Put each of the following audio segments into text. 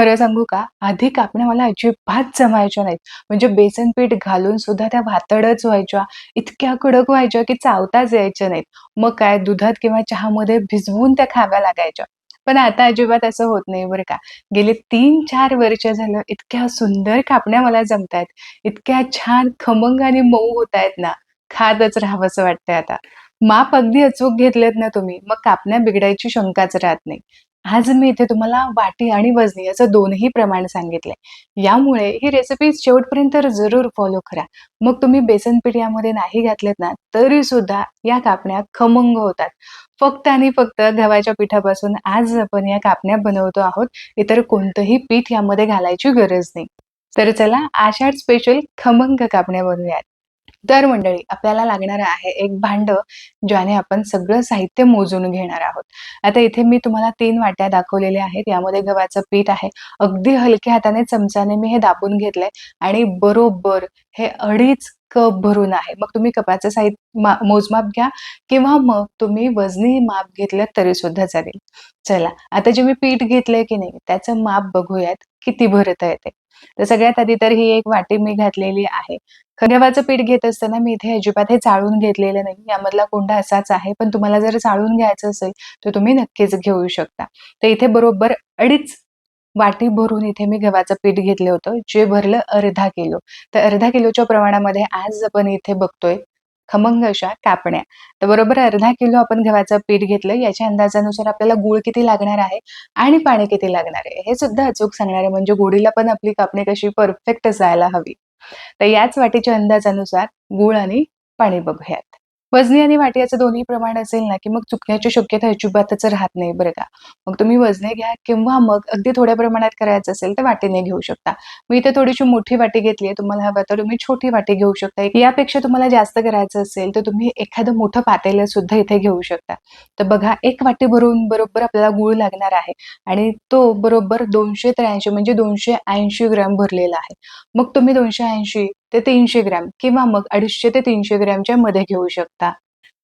खरं सांगू का? आधी कापण्या मला अजिबात जमायच्या नाहीत. म्हणजे बेसन पीठ घालून सुद्धा त्या वातडच व्हायच्या. इतक्या कडक व्हायच्या की चावताच यायच्या नाहीत. मग काय दुधात किंवा चहामध्ये भिजवून त्या खाव्या लागायच्या. पण आता अजिबात असं होत नाही बरं का. गेले तीन चार वर्ष झालं इतक्या सुंदर कापण्या मला जमतायत. इतक्या छान खमंग आणि मऊ होतायत ना, खातच राहावंसं वाटतंय आता. माप अगदी अचूक घेतलेत ना तुम्ही, मग कापण्या बिघडायची शंकाच राहत नाही. आज मी इथे तुम्हाला वाटी आणि वजनी याचं दोनही प्रमाण सांगितलंय. यामुळे ही रेसिपी शेवटपर्यंत जरूर फॉलो करा. मग तुम्ही बेसन पीठ यामध्ये नाही घातलेत ना, तरी सुद्धा या कापण्या खमंग होतात. फक्त आणि फक्त गव्हाच्या पिठापासून आज आपण या कापण्या बनवतो आहोत. इतर कोणतंही पीठ यामध्ये घालायची गरज नाही. तर चला आषाढ स्पेशल खमंग कापण्या बनवूयात. तर मंडळी आपल्याला लागणार आहे एक भांड ज्याने आपण सगळं साहित्य मोजून घेणार आहोत. आता इथे मी तुम्हाला तीन वाट्या दाखवलेल्या आहेत. यामध्ये गव्हाचं पीठ आहे. अगदी हलक्या हाताने चमच्याने मी हे दाबून घेतलंय आणि बरोबर हे 2.5 कप भरून आहे. मग तुम्ही कपाचं साहित्य मोजमाप घ्या किंवा मग तुम्ही वजनी माप घेतलं तरी सुद्धा चालेल. चला आता जे मी पीठ घेतलंय की नाही त्याचं माप बघूयात किती भरता येते तर सगळ्यात आधी तर ही एक वाटी मी घातलेली आहे. गव्हाचं पीठ घेत असताना मी इथे अजिबात हे चाळून घेतलेलं नाही. यामधला कोंडा असाच आहे. पण तुम्हाला जर चाळून घ्यायचं असेल, तर तुम्ही नक्कीच घेऊ शकता. तर इथे बरोबर 2.5 वाटी भरून इथे मी गव्हाचं पीठ घेतलं होतं, जे भरलं अर्धा किलो. तर अर्धा किलोच्या प्रमाणामध्ये आज आपण इथे बघतोय खमंग अशा कापण्या. तर बरोबर अर्धा किलो आपण गव्हाचं पीठ घेतलं. याच्या अंदाजानुसार आपल्याला गूळ किती लागणार आहे आणि पाणी किती लागणार आहे, हे सुद्धा अचूक सांगणार आहे. म्हणजे गुढीला पण आपली कापणी कशी परफेक्ट जायला हवी. तर याच वाटीच्या अंदाजानुसार गूळ आणि पाणी बघूयात. वजनी आणि वाटी याचं दोन्ही प्रमाण असेल ना, की मग चुकण्याची शक्यता अजिबातच राहत नाही बरं का. मग तुम्ही वजने घ्या किंवा मग अगदी थोड्या प्रमाणात करायचं असेल तर वाटीने घेऊ शकता. मी इथे थोडीशी मोठी वाटी घेतली आहे. तुम्हाला हवं तर तुम्ही छोटी वाटी घेऊ शकता. यापेक्षा तुम्हाला जास्त करायचं असेल तर तुम्ही एखादं मोठं पातेलं सुद्धा इथे घेऊ शकता. तर बघा एक वाटी भरून बरोबर आपल्याला गूळ लागणार आहे आणि तो बरोबर 283 म्हणजे 280 ग्रॅम भरलेला आहे. मग तुम्ही 280 ते तीनशे ग्रॅम किंवा मग 250 ते तीनशे ग्रॅमच्या मध्ये घेऊ शकता.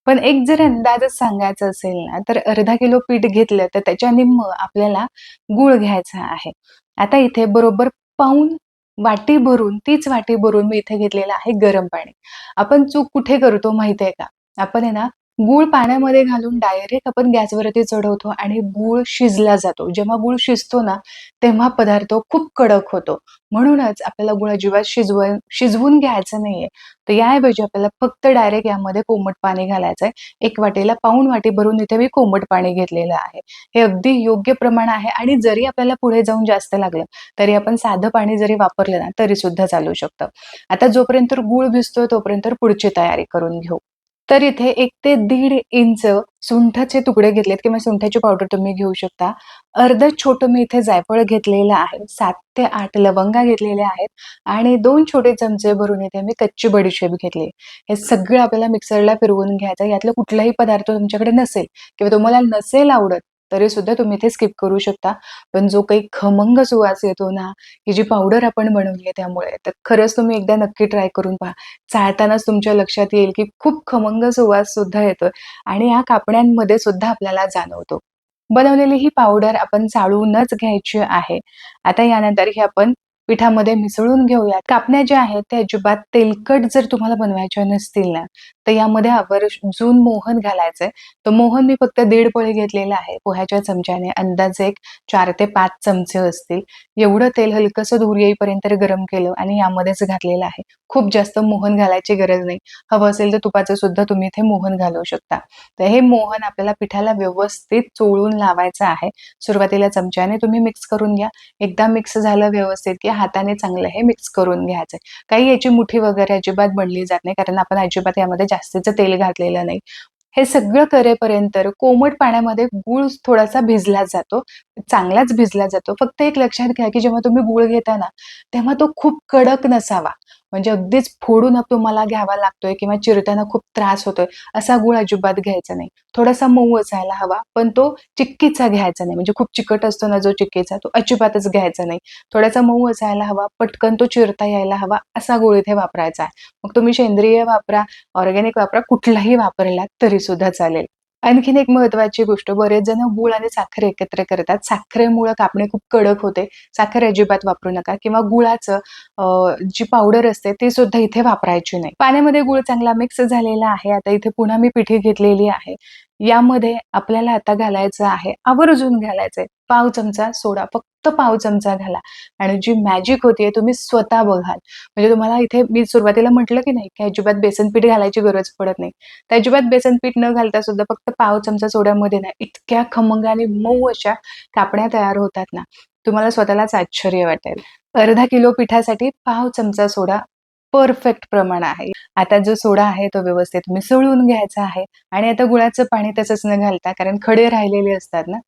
पण एक जर अंदाजच सांगायचा असेल ना, तर अर्धा किलो पीठ घेतलं तर त्याच्या निम्म आपल्याला गूळ घ्यायचा आहे. आता इथे बरोबर पाऊन वाटी भरून, तीच वाटी भरून मी इथे घेतलेलं आहे गरम पाणी. आपण चूक कुठे करतो माहिती आहे का? आपण आहे ना, गूळ पाण्यामध्ये घालून डायरेक्ट आपण गॅसवरती चढवतो आणि गूळ शिजला जातो. जेव्हा गूळ शिजतो ना, तेव्हा पदार्थ खूप कडक होतो. म्हणूनच आपल्याला गूळ अजिबात शिजवून शिजवून घ्यायचं नाहीये. तर याऐवजी आपल्याला फक्त डायरेक्ट यामध्ये कोमट पाणी घालायचंय. 1 वाटीला पाऊण वाटी भरून इथे मी कोमट पाणी घेतलेलं आहे. हे अगदी योग्य प्रमाण आहे आणि जरी आपल्याला पुढे जाऊन जास्त लागलं, तरी आपण साधं पाणी जरी वापरलं ना, तरी सुद्धा चालू शकतं. आता जोपर्यंत गूळ भिजतोय तोपर्यंत पुढची तयारी करून घेऊ. तर इथे एक ते दीड इंच सुंठाचे तुकडे घेतलेत किंवा सुंठाची पावडर तुम्ही घेऊ शकता. अर्धं छोटं मी इथे जायफळ घेतलेलं आहे. सात ते आठ लवंगा घेतलेल्या आहेत आणि दोन छोटे चमचे भरून इथे मी कच्ची बडीशेप घेतली. हे सगळं आपल्याला मिक्सरला फिरवून घ्यायचं. यातलं कुठलाही पदार्थ तुमच्याकडे नसेल किंवा तुम्हाला नसेल आवडत, तरी सुद्धा तुम्ही इथे स्किप करू शकता. पण जो काही खमंग सुवास येतो ना, ही जी पावडर आपण बनवली आहे त्यामुळे, तर खरंच तुम्ही एकदा नक्की ट्राय करून पहा. चाळतानाच तुमच्या लक्षात येईल, की खूप खमंग सुवास सुद्धा येतोय आणि या कापण्यांमध्ये सुद्धा आपल्याला जाणवतो. बनवलेली ही पावडर आपण चाळूनच घ्यायची आहे. आता यानंतर ही आपण पिठामध्ये मिसळून घेऊयात. कापण्या ज्या आहेत त्या अजिबात तेलकट जर तुम्हाला बनवायच्या नसतील ना, तर यामध्ये आवर्जून मोहन घालायचंय. तर मोहन मी फक्त दीड पोळे घेतलेलं आहे. पोह्याच्या चमच्याने अंदाजे एक चार ते पाच चमचे असतील. एवढं तेल हलकसं धूर येईपर्यंत गरम केलं आणि यामध्येच घातलेलं आहे. खूप जास्त मोहन घालायची गरज नाही. हवं असेल तर तुपाचं सुद्धा तुम्ही इथे मोहन घालू शकता. तर हे मोहन आपल्याला पिठाला व्यवस्थित चोळून लावायचं आहे. सुरुवातीला चमच्याने तुम्ही मिक्स करून घ्या. एकदा मिक्स झालं व्यवस्थित, की हाताने चांगलं हे मिक्स करून घ्यायचंय. काही याची मुठी वगैरे अजिबात बनली जात नाही. कारण आपण अजिबात यामध्ये जास्तीचं तेल घातलेलं नाही. हे सगळं करेपर्यंत कोमट पाण्यामध्ये गूळ थोडासा भिजला जातो. चांगलाच भिजला जातो. फक्त एक लक्षात घ्या, की जेव्हा तुम्ही गूळ घेता ना, तेव्हा तो खूप कडक नसावा. म्हणजे अगदीच फोडून तुम्हाला घ्यावा लागतोय किंवा चिरताना खूप त्रास होतोय, असा गूळ अजिबात घ्यायचा नाही. थोडासा मऊ असायला हवा, पण तो चिक्कीचा घ्यायचा नाही. म्हणजे खूप चिकट असतो ना जो चिक्कीचा, तो अजिबातच घ्यायचा नाही. थोडासा मऊ असायला हवा, पटकन तो चिरता यायला हवा, असा गूळ इथे वापरायचा आहे. मग तुम्ही सेंद्रिय वापरा, ऑर्गॅनिक वापरा, कुठलाही वापरलात तरी सुद्धा चालेल. आणखीन एक महत्वाची गोष्ट बरेच जण गुळ आणि साखर एकत्र करतात. साखरेमुळे कापणे खूप कडक होते. साखर अजिबात वापरू नका किंवा गुळाचं जी पावडर असते ती सुद्धा इथे वापरायची नाही. पाण्यामध्ये गुळ चांगला मिक्स झालेला आहे. आता इथे पुन्हा मी पिठी घेतलेली आहे. यामध्ये आपल्याला आता घालायचं आहे आवर्जून घालायचंय. पाव चमचा सोडा फक्त पाव चमचा घाला. आणि जी मॅजिक होतीये तुम्ही स्वतः बघाल. म्हणजे तुम्हाला इथे मी सुरुवातीला म्हटलं की नाही की अजिबात बेसन पीठ घालायची गरज पडत नाही. तर अजिबात बेसन पीठ न घालता सुद्धा फक्त पाव चमचा सोड्यामध्ये ना इतक्या खमंग आणि मऊ अशा कापण्या तयार होतात ना तुम्हाला स्वतःलाच आश्चर्य वाटेल. अर्धा किलो पिठासाठी पाव चमचा सोडा परफेक्ट प्रमाण आहे. आता जो सोडा आहे तो व्यवस्थित मिसळून घ्यायचा आहे आणि आता गुळाचं पाणी तसंच न घालता कारण खडे राहिलेले असतात ना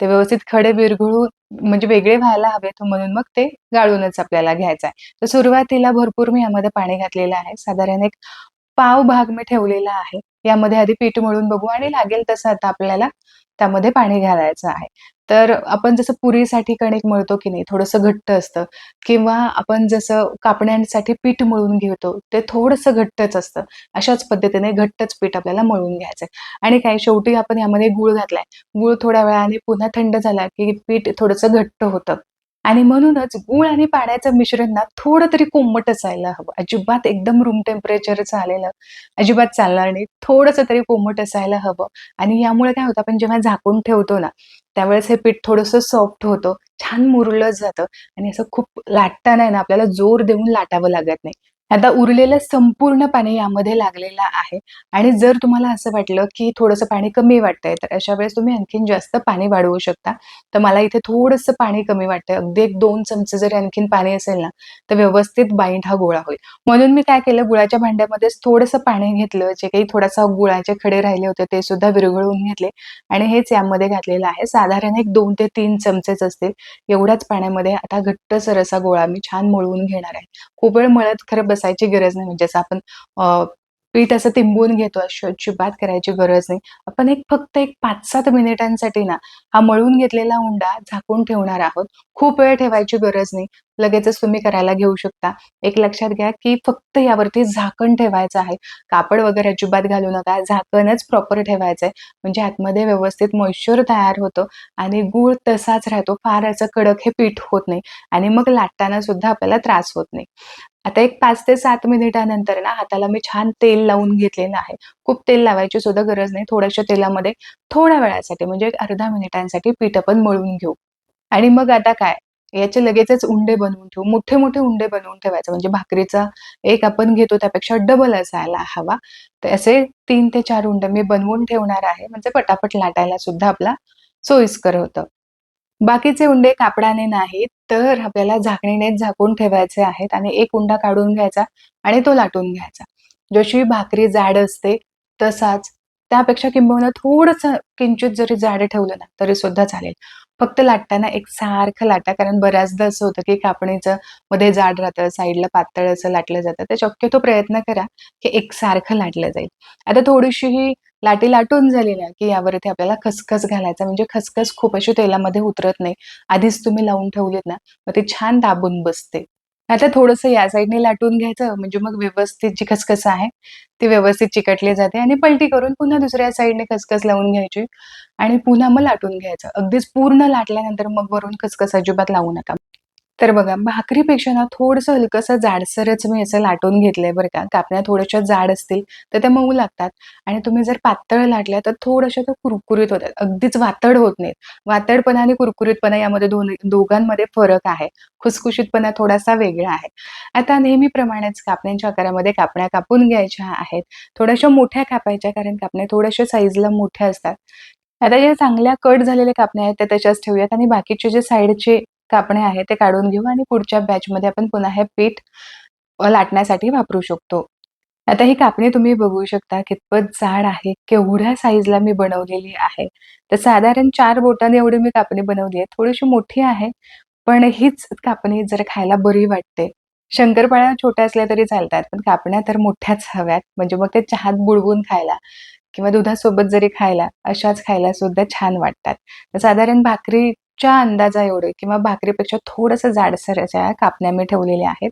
ते व्यवस्थित खडे विरघळून म्हणजे वेगळे व्हायला हवेत म्हणून मग ते गाळूनच आपल्याला घ्यायचं आहे. तर सुरुवातीला भरपूर मी यामध्ये पाणी घातलेलं आहे. साधारण एक पाव भाग मी ठेवलेला आहे. यामध्ये आधी पीठ मळून बघू आणि लागेल तसं आता आपल्याला त्यामध्ये पाणी घालायचं आहे. तर आपण जसं पुरीसाठी कणिक मळतो की नाही थोडंसं घट्ट असतं किंवा आपण जसं कापण्यांसाठी पीठ मळून घेतो ते थोडंसं घट्टच असतं. अशाच पद्धतीने घट्टच पीठ आपल्याला मळून घ्यायचंय आणि काय शेवटी आपण यामध्ये गुळ घातलाय. गुळ थोड्या वेळाने पुन्हा थंड झाला की पीठ थोडंसं घट्ट होतं. आणि म्हणूनच गुळ आणि पाण्याचं मिश्रण ना थोडं तरी कोमट असायला हवं. अजिबात एकदम रूम टेम्परेचर झालेलं अजिबात चालणार नाही. थोडंसं तरी कोमट असायला हवं. आणि यामुळे काय होतं आपण जेव्हा झाकून ठेवतो ना त्यावेळेस हे पीठ थोडंसं सॉफ्ट होतं छान मुरलं जातं आणि असं खूप लाटताना आहे ना आपल्याला जोर देऊन लाटावं लागत नाही. आता उरलेलं संपूर्ण पाणी यामध्ये लागलेलं आहे. आणि जर तुम्हाला असं वाटलं की थोडंसं पाणी कमी वाटतंय तर अशा वेळेस तुम्ही आणखीन जास्त पाणी वाढवू शकता. तर मला इथे थोडंसं पाणी कमी वाटतंय. अगदी एक दोन चमचे जरी आणखीन पाणी असेल ना तर व्यवस्थित बाईंड हा गोळा होईल. म्हणून मी काय केलं गुळाच्या भांड्यामध्येच थोडंसं पाणी घेतलं. जे काही थोडासा गुळाचे खडे राहिले होते ते सुद्धा विरघळून घेतले. आणि हेच यामध्ये घातलेलं आहे. साधारण एक दोन ते तीन चमचेच असतील. एवढ्याच पाण्यामध्ये आता घट्टसर असा गोळा मी छान मळवून घेणार आहे. खूप वेळ मळत खरं बसायची गरज नाही. म्हणजे असं आपण पीठ असं तिंबून घेतो अजिबात करायची गरज नाही. आपण एक फक्त एक पाच सात मिनिटांसाठी ना हा मळून घेतलेला उंडा झाकून ठेवणार आहोत. खूप वेळ ठेवायची गरज नाही. लगेचच तुम्ही करायला घेऊ शकता. एक लक्षात घ्या की फक्त यावरती झाकण ठेवायचं आहे. कापड वगैरे अजिबात घालू नका. झाकणच प्रॉपर ठेवायचंय. म्हणजे आतमध्ये व्यवस्थित मॉइश्चर तयार होतं आणि गूळ तसाच राहतो. फार असं कडक हे पीठ होत नाही. आणि मग लाटताना सुद्धा आपल्याला त्रास होत नाही. आता एक पाच ते सात मिनिटानंतर ना हाताला मी छान तेल लावून घेतलेलं आहे. खूप तेल लावायची सुद्धा गरज नाही. थोड्याशा तेलामध्ये थोड्या वेळासाठी म्हणजे एक अर्धा मिनिटांसाठी पीठ आपण मळून घेऊ. आणि मग आता काय? याचे लगेचच उंडे बनवून ठेवू. मोठे मोठे उंडे बनवून ठेवायचे. म्हणजे भाकरीचा एक आपण घेतो त्यापेक्षा डबल असायला हवा. तर असे तीन ते चार उंडे मी बनवून ठेवणार आहे. म्हणजे पटापट लाटायला सुद्धा आपला सोयीस्कर होतं. बाकीचे उंडे कापडाने नाहीत तर आपल्याला झाकणीनेच झाकून ठेवायचे आहेत आणि एक उंडा काढून घ्यायचा आणि तो लाटून घ्यायचा. जशी भाकरी जाड असते तसाच त्यापेक्षा किंबहुना थोडंसं किंचित जरी जाड ठेवलं ना तरी सुद्धा चालेल. फक्त लाटताना एक सारखं लाटा कारण बऱ्याचदा असं होतं की कापणीचं मध्ये जाड राहतं साईडला पातळ असं लाटलं जातं. तर शक्यतो प्रयत्न करा की एकसारखं लाटलं जाईल. आता थोडीशी ही लाटी लाटून झाली ना की यावरती आपल्याला खसखस घालायचा म्हणजे खसखस खूप अशी तेलामध्ये उतरत नाही. आधीच तुम्ही लावून ठेवलीत ना मग ते छान दाबून बसते. आता थोडंसं या साईडने लाटून घ्यायचं म्हणजे मग व्यवस्थित जी खसखस आहे ती व्यवस्थित चिकटली जाते आणि पलटी करून पुन्हा दुसऱ्या साईडने खसखस लावून घ्यायची आणि पुन्हा मग लाटून घ्यायचं. अगदीच पूर्ण लाटल्यानंतर मग वरून खसखस अजिबात लावू नका. तर बघा भाकरीपेक्षा ना थोडंसं हलकंसं जाडसरच मी असं लाटून घेतलंय बरं का. कापण्या थोड्याशा जाड असतील तर त्या मऊ लागतात. आणि तुम्ही जर पातळ लाटल्या तर थोड्याशा त्या कुरकुरीत होतात. अगदीच वातड होत नाहीत. वातडपणा आणि कुरकुरीतपणा यामध्ये दोन दोघांमध्ये फरक आहे. खुसखुशीतपणा थोडासा वेगळा आहे. आता नेहमीप्रमाणेच कापण्यांच्या आकारामध्ये कापण्या कापून घ्यायच्या आहेत. थोड्याशा मोठ्या कापायच्या कारण कापण्या थोड्याशा साईजला मोठ्या असतात. आता ज्या चांगल्या कट झालेल्या कापण्या आहेत त्या त्याच्याच ठेवूयात. आणि बाकीचे जे साईडचे कापणे आहे ते काढून घेऊ आणि पुढच्या बॅचमध्ये आपण पुन्हा हे पीठ लाटण्यासाठी वापरू शकतो. आता ही कापणी तुम्ही बघू शकता कितपत जाड आहे केवढ्या साईजला मी बनवलेली आहे. तर साधारण चार बोटाने एवढी मी कापणी बनवली आहे. थोडीशी मोठी आहे पण हीच कापणी जर खायला बरी वाटते. शंकरपाळ्या छोट्या असल्या तरी चालतात पण कापण्या तर मोठ्याच हव्यात. म्हणजे मग ते चहात बुडवून खायला किंवा दुधासोबत जरी खायला अशाच खायला सुद्धा छान वाटतात. तर साधारण च्या अंदाजा एवढे किंवा भाकरीपेक्षा थोडंसं जाडसर अशा कापण्या मी ठेवलेल्या आहेत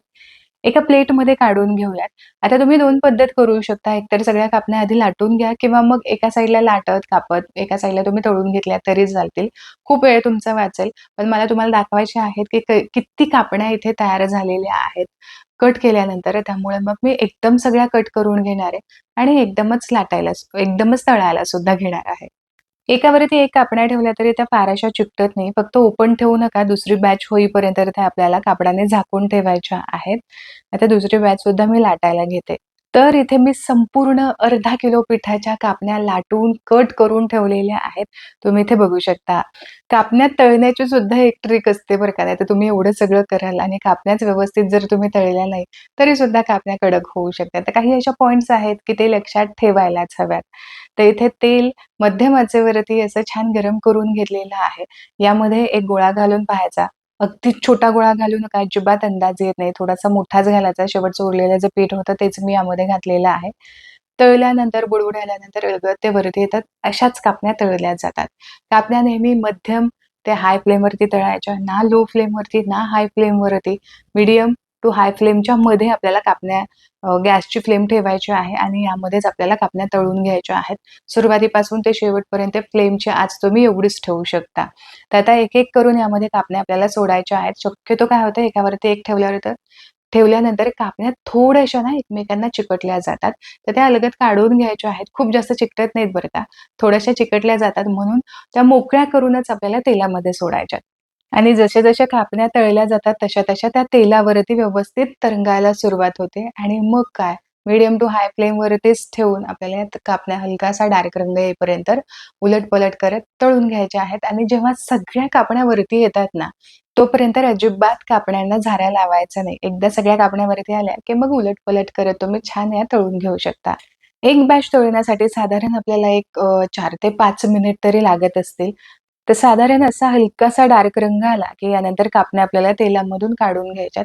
एका प्लेटमध्ये काढून घेऊयात. आता तुम्ही दोन पद्धत करू शकता. एकतर सगळ्या कापण्या आधी लाटून घ्या किंवा मग एका साईडला लाटत, कापत, एका साईडला तुम्ही तळून घेतल्या तरी चालतील. खूप वेळ तुमचा वाचेल. पण मला तुम्हाला दाखवायचे आहेत, की किती कापण्या इथे तयार झालेल्या आहेत, कट केल्यानंतर. त्यामुळे मग मी एकदम सगळ्या कट करून घेणार आहे आणि एकदमच लाटायला एकदमच तळायला सुद्धा घेणार आहे. एकावरती एक कापण्या ठेवल्या तरी त्या फाराशा चिकटत नाही. फक्त ओपन ठेवू नका. दुसरी बॅच होईपर्यंत त्या आपल्याला कापडाने झाकून ठेवायच्या आहेत. आता दुसरी बॅच सुद्धा मी लाटायला घेते. तर इथे मी संपूर्ण अर्धा किलो पिठाच्या कापण्या लाटून कट करून ठेवलेल्या आहेत. तुम्ही इथे बघू शकता. कापण्या तळण्याची सुद्धा एक ट्रिक असते बरं का. नाहीतर तुम्ही एवढं सगळं कराल आणि कापण्याच व्यवस्थित जर तुम्ही तळल्या नाही, तरी सुद्धा कापण्या कडक होऊ शकतात. तर काही अशा पॉईंट्स आहेत, की ते लक्षात ठेवायलाच हव्यात. तर इथे तेल मध्यम आचेवरती असं छान गरम करून घेतलेलं आहे. यामध्ये एक गोळा घालून पाहायचा. अगदी छोटा गोळा घालू नका, अजिबात अंदाज येत नाही. थोडासा मोठाच घालायचा. शेवटचं उरलेलं जे पीठ होतं तेच मी यामध्ये घातलेलं आहे. तळल्यानंतर बुडबुड आल्यानंतर ते वरती येतात. अशाच कापण्या तळल्या जातात. कापण्या नेहमी मध्यम ते हाय फ्लेमवरती तळायच्या. ना लो फ्लेमवरती, ना हाय फ्लेमवरती. मीडियम टू हाय फ्लेमच्या मध्ये आपल्याला कापण्या गॅसची फ्लेम ठेवायची आहे आणि यामध्येच आपल्याला कापण्या तळून घ्यायच्या आहेत. सुरुवातीपासून ते शेवटपर्यंत फ्लेमची आज तुम्ही एवढीच ठेवू शकता. तर आता एक-एक करून यामध्ये कापण्या आपल्याला सोडायच्या आहेत. शक्यतो काय होतं एकावरती एक ठेवल्यावर तर ठेवल्यानंतर कापण्या थोड्याशा ना एकमेकांना चिकटल्या जातात. तर त्या अलगत काढून घ्यायच्या आहेत. खूप जास्त चिकटत नाहीत बरं का. थोड्याशा चिकटल्या जातात म्हणून त्या मोकळ्या करूनच आपल्याला तेलामध्ये सोडायच्या. आणि जशा-जशा कापण्या तळल्या जातात तशा-तशा त्या तेलावरती व्यवस्थित तरंगायला सुरुवात होते आणि मग काय मीडियम टू हाय फ्लेमवरतीच ठेवून आपल्याला कापण्या हलकासा डार्क रंग येईपर्यंत उलट-पलट करत तळून घ्यायच्या आहेत आणि जेव्हा सगळ्या कापण्यावरती येतात ना, तोपर्यंत अजिबात कापण्यांना झाऱ्या लावायचा नाही. एकदा सगळ्या कापण्यावरती आल्या, की मग उलट-पलट करत तुम्ही छान या तळून घेऊ शकता. एक बॅच तळण्यासाठी साधारण आपल्याला एक चार ते पाच मिनिट तरी लागत असतील. तर साधारण असा हलकासा डार्क रंग आला, की यानंतर कापण्या आपल्याला तेलामधून काढून घ्यायच्यात.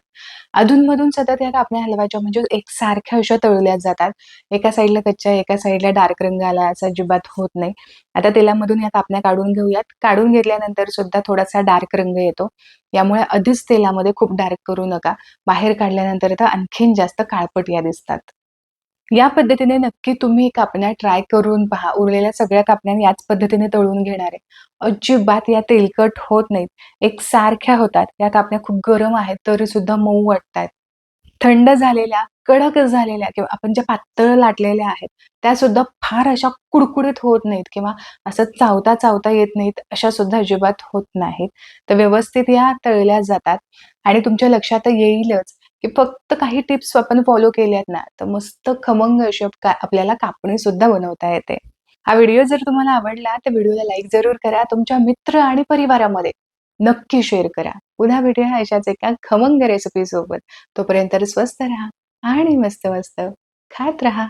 अधून-मधून सतत या कापण्या हलवायच्या म्हणजे एकसारख्या अशा तळल्या जातात. एका साईडला कच्च्या, एका साईडला डार्क रंग आला असं अजिबात होत नाही. आता तेलामधून या कापण्या काढून घेऊयात. काढून घेतल्यानंतर सुद्धा थोडासा डार्क रंग येतो. यामुळे आधीच तेलामध्ये खूप डार्क करू नका. बाहेर काढल्यानंतर तर आणखीन जास्त काळपट या दिसतात. या पद्धतीने नक्की तुम्ही कापण्या ट्राय करून पहा. उरलेल्या सगळ्या कापण्या याच पद्धतीने तळून घेणार आहे. अजिबात या तेलकट होत नाहीत. एक सारख्या होतात. या कापण्या खूप गरम आहेत तरी सुद्धा मऊ वाटतायत. थंड झालेल्या, कडक झालेल्या किंवा आपण ज्या पातळ लाटलेल्या आहेत, त्या सुद्धा फार अशा कुडकुडीत होत नाहीत किंवा असं चावता चावता येत नाहीत, अशा सुद्धा अजिबात होत नाहीत. तर व्यवस्थित या तळल्या जातात आणि तुमच्या लक्षात येईलच की फक्त काही टिप्स आपण फॉलो केल्यात ना, तर मस्त खमंग अशी आपल्याला कापणी सुद्धा बनवता येते. हा व्हिडिओ जर तुम्हाला आवडला तर व्हिडिओला लाईक जरूर करा. तुमच्या मित्र आणि परिवारामध्ये नक्की शेअर करा. पुन्हा भेटूया अशाच एका खमंग रेसिपी सोबत. तोपर्यंत स्वस्त राहा आणि मस्त-मस्त खात राहा.